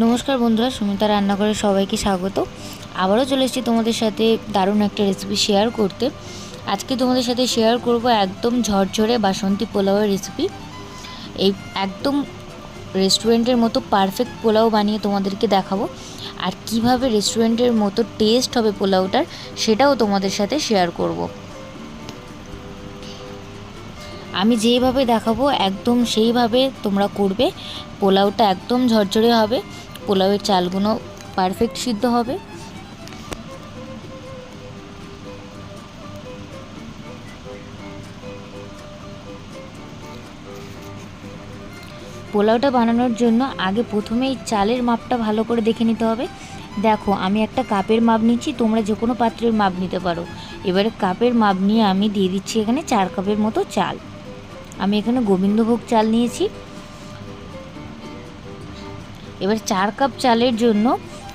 নমস্কার বন্ধুরা, সুমিতা রান্নাঘরে সবাইকে স্বাগত। আবারও চলে এসেছি তোমাদের সাথে দারুণ একটা রেসিপি শেয়ার করতে। আজকে তোমাদের সাথে শেয়ার করব একদম ঝরঝরে বাসন্তী পোলাওয়ের রেসিপি এই একদম রেস্টুরেন্টের মতো পারফেক্ট পোলাও বানিয়ে তোমাদেরকে দেখাবো। আর কীভাবে রেস্টুরেন্টের মতো টেস্ট হবে পোলাওটার, সেটাও তোমাদের সাথে শেয়ার করব। আমি যেইভাবে দেখাবো, একদম সেইভাবে তোমরা করবে। পোলাওটা একদম ঝরঝরে হবে। পোলাওয়ের চালগুলো পারফেক্ট সিদ্ধ হবে। পোলাওটা বানানোর জন্য আগে প্রথমেই চালের মাপটা ভালো করে দেখে নিতে হবে। দেখো, আমি একটা কাপের মাপ নিচ্ছি, তোমরা যে কোনো পাত্রের মাপ নিতে পারো। এবারে কাপের মাপ নিয়ে আমি দিয়ে দিচ্ছি এখানে চার কাপের মতো চাল। আমি এখানে গোবিন্দভোগ চাল নিয়েছি। এবার চার কাপ চালের জন্য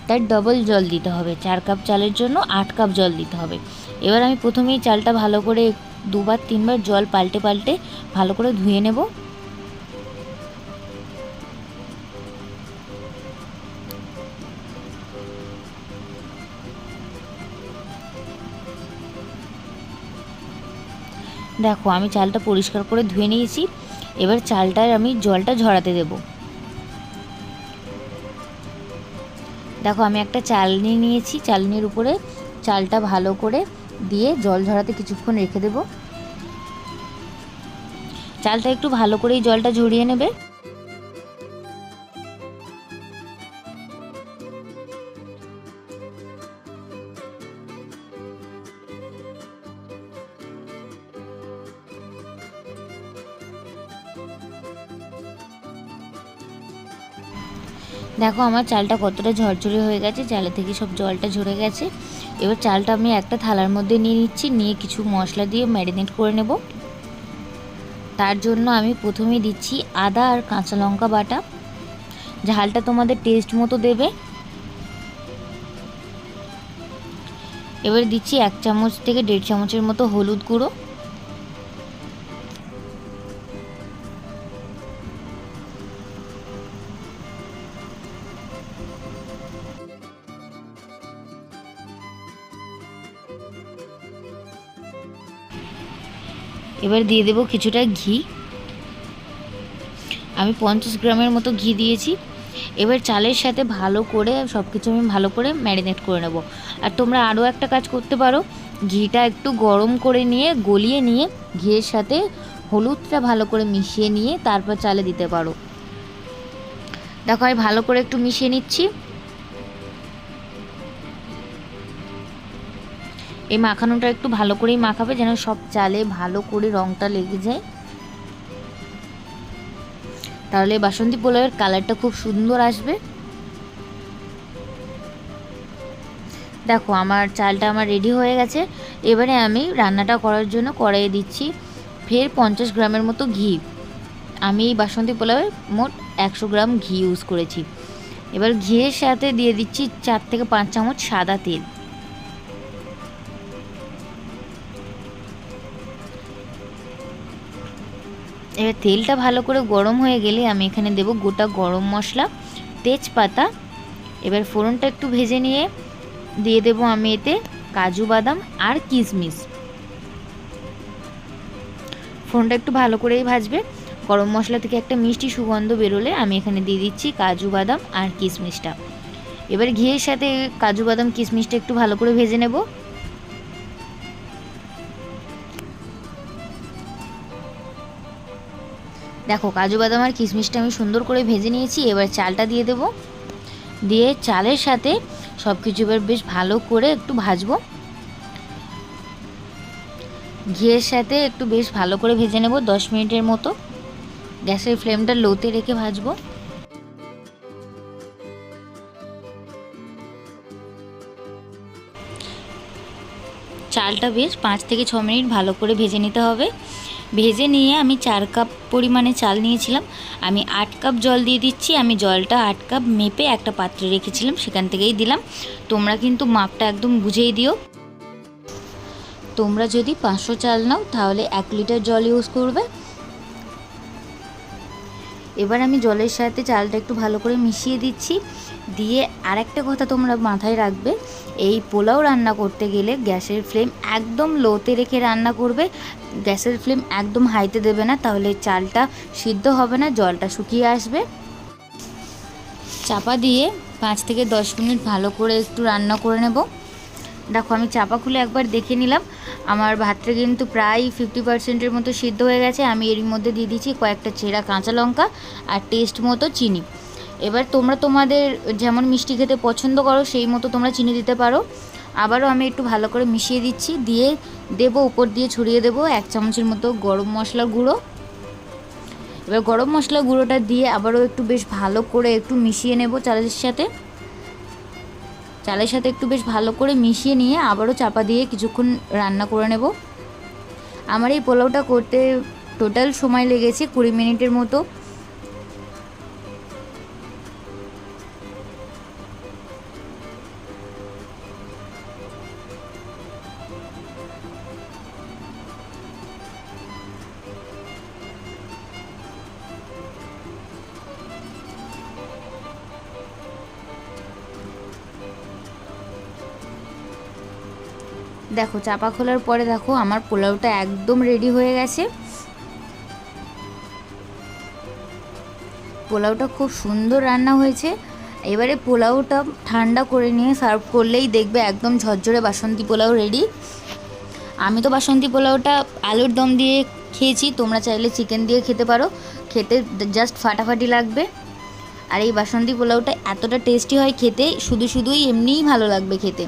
তার ডবল জল দিতে হবে। চার কাপ চালের জন্য আট কাপ জল দিতে হবে। এবার আমি প্রথমেই চালটা ভালো করে দুবার তিনবার জল পাল্টে পাল্টে ভালো করে ধুয়ে নেব। দেখো, আমি চালটা পরিষ্কার করে ধুয়ে নিয়েছি। এবার চালটায় আমি জলটা ঝরাতে দেব। দেখো, আমি একটা চালনি নিয়েছি। চালনির উপরে চালটা ভালো করে দিয়ে জল ঝরাতে কিছুক্ষণ রেখে দেব। চালটা একটু ভালো করেই জলটা ঝরিয়ে নেবে। দেখো আমার চালটা কতটা ঝরঝরে হয়ে গেছে চালে থেকে সব জলটা ঝরে গেছে। এবার চালটা আমি একটা থালার মধ্যে নিয়ে নিচ্ছি, নিয়ে কিছু মশলা দিয়ে ম্যারিনেট করে নেব। তার জন্য আমি প্রথমে দিচ্ছি আদা আর কাঁচা লঙ্কা বাটা। ঝালটা তোমাদের টেস্ট মতো দেবে। এবার দিচ্ছি এক চামচ থেকে দেড় চামচের মতো হলুদ গুঁড়ো। এবার দিয়ে দেবো কিছুটা ঘি। আমি পঞ্চাশ গ্রামের মতো ঘি দিয়েছি। এবার চালের সাথে ভালো করে সব কিছু আমি ভালো করে ম্যারিনেট করে নেব। আর তোমরা আরও একটা কাজ করতে পারো, ঘিটা একটু গরম করে নিয়ে, গলিয়ে নিয়ে, ঘিয়ের সাথে হলুদটা ভালো করে মিশিয়ে নিয়ে, তারপর চালে দিতে পারো। দেখো আমি ভালো করে একটু মিশিয়ে নিচ্ছি। এই মাখানোটা একটু ভালো করেই মাখাবে যেন সব চালে ভালো করে রঙটা লেগে যায়। তাহলে বাসন্তী পোলাওয়ের কালারটা খুব সুন্দর আসবে। দেখো, আমার চালটা আমার রেডি হয়ে গেছে। এবারে আমি রান্নাটা করার জন্য কড়াইয়ে দিচ্ছি ফের পঞ্চাশ গ্রামের মতো ঘি। আমি এই বাসন্তী পোলাওয়ে মোট একশো গ্রাম ঘি ইউজ করেছি। এবার ঘিয়ের সাথে দিয়ে দিচ্ছি চার থেকে পাঁচ চামচ সাদা তেল। এবার তেলটা ভালো করে গরম হয়ে গেলে আমি এখানে দেব গোটা গরম মশলা, তেজপাতা। এবার ফোড়নটা একটু ভেজে নিয়ে দিয়ে দেব আমি এতে কাজু বাদাম আর কিশমিশ। ফোড়নটা একটু ভালো করেই ভাজবে। গরম মশলা থেকে একটা মিষ্টি সুগন্ধ বেরোলে আমি এখানে দিয়ে দিচ্ছি কাজু বাদাম আর কিশমিশটা। এবার ঘিয়ের সাথে কাজু বাদাম, কিশমিশটা একটু ভালো করে ভেজে নেব। দেখো, কাজু বাদাম আর কিশমিশটা আমি সুন্দর করে ভেজে নিয়েছি, এবার চালটা দিয়ে দেব। দিয়ে চালের সাথে সব কিছু এবার বেশ ভালো করে একটু ভাজবো। ঘিয়ের সাথে একটু বেশ ভালো করে ভেজে নেব, দশ মিনিটের মতো। গ্যাসের ফ্লেমটা লোতে রেখে ভাজবো। চালটা বেশ পাঁচ থেকে ছ মিনিট ভালো করে ভেজে নিতে হবে। ভেজে নিয়ে আমি চার কাপ পরিমাণে চাল নিয়েছিলাম। আমি আট কাপ জল দিয়ে দিচ্ছি। আমি জলটা আট কাপ মেপে একটা পাত্রে রেখেছিলাম, সেখান থেকেই দিলাম। তোমরা কিন্তু মাপটা একদম বুঝেই দিও। তোমরা যদি পাঁচশো চাল নাও, তাহলে এক লিটার জল ইউজ করবে। এবার আমি জলের সাথে চালটা একটু ভালো করে মিশিয়ে দিচ্ছি। দিয়ে আরেকটা কথা তোমরা মাথায় রাখবে, এই পোলাও রান্না করতে গেলে গ্যাসের ফ্লেম একদম লোতে রেখে রান্না করবে, গ্যাসের ফ্লেম একদম হাইতে দেবে না, তাহলে চালটা সিদ্ধ হবে না, জলটা শুকিয়ে আসবে। চাপা দিয়ে পাঁচ থেকে দশ মিনিট ভালো করে একটু রান্না করে নেব। দেখো আমি চাপা খুলে একবার দেখে নিলাম, আমার ভাতটা কিন্তু প্রায় ফিফটি পার্সেন্টের মতো সিদ্ধ হয়ে গেছে, আমি এর মধ্যে দিয়ে দিচ্ছি কয়েকটা চেরা কাঁচা লঙ্কা আর টেস্ট মতো চিনি। এবার তোমরা তোমাদের যেমন মিষ্টি খেতে পছন্দ করো, সেই মতো তোমরা চিনি দিতে পারো। আবারও আমি একটু ভালো করে মিশিয়ে দিচ্ছি, দিয়ে দেবো, উপর দিয়ে ছড়িয়ে দেবো এক চামচের মতো গরম মশলা গুঁড়ো। এবার গরম মশলা গুঁড়োটা দিয়ে আবারও একটু বেশ ভালো করে একটু মিশিয়ে নেব চালের সাথে। চালের সাথে একটু বেশ ভালো করে মিশিয়ে নিয়ে আবারও চাপা দিয়ে কিছুক্ষণ রান্না করে নেব। আমার এই পোলাওটা করতে টোটাল সময় লেগেছে কুড়ি মিনিটের মতো। দেখো, চাপা খোলার পরে দেখো আমার পোলাওটা একদম রেডি হয়ে গেছে। পোলাওটা খুব সুন্দর রান্না হয়েছে। এবারে পোলাওটা ঠান্ডা করে নিয়ে সার্ভ করলেই দেখবে একদম ঝরঝরে বাসন্তী পোলাও রেডি আমি তো বাসন্তী পোলাওটা আলুর দম দিয়ে খেয়েছি, তোমরা চাইলে চিকেন দিয়ে খেতে পারো। খেতে জাস্ট ফাটাফাটি লাগবে। আর এই বাসন্তী পোলাওটা এতটা টেস্টি হয় খেতে, শুধু শুধুই এমনিই ভালো লাগবে খেতে।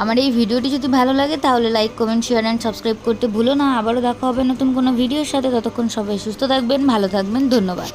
আমার এই ভিডিওটি যদি ভালো লাগে তাহলে like comment share and subscribe করতে ভুলো না। আবারও দেখা হবে নতুন কোনো ভিডিওর সাথে। ততক্ষণ সবাই সুস্থ থাকবেন, ভালো থাকবেন। ধন্যবাদ।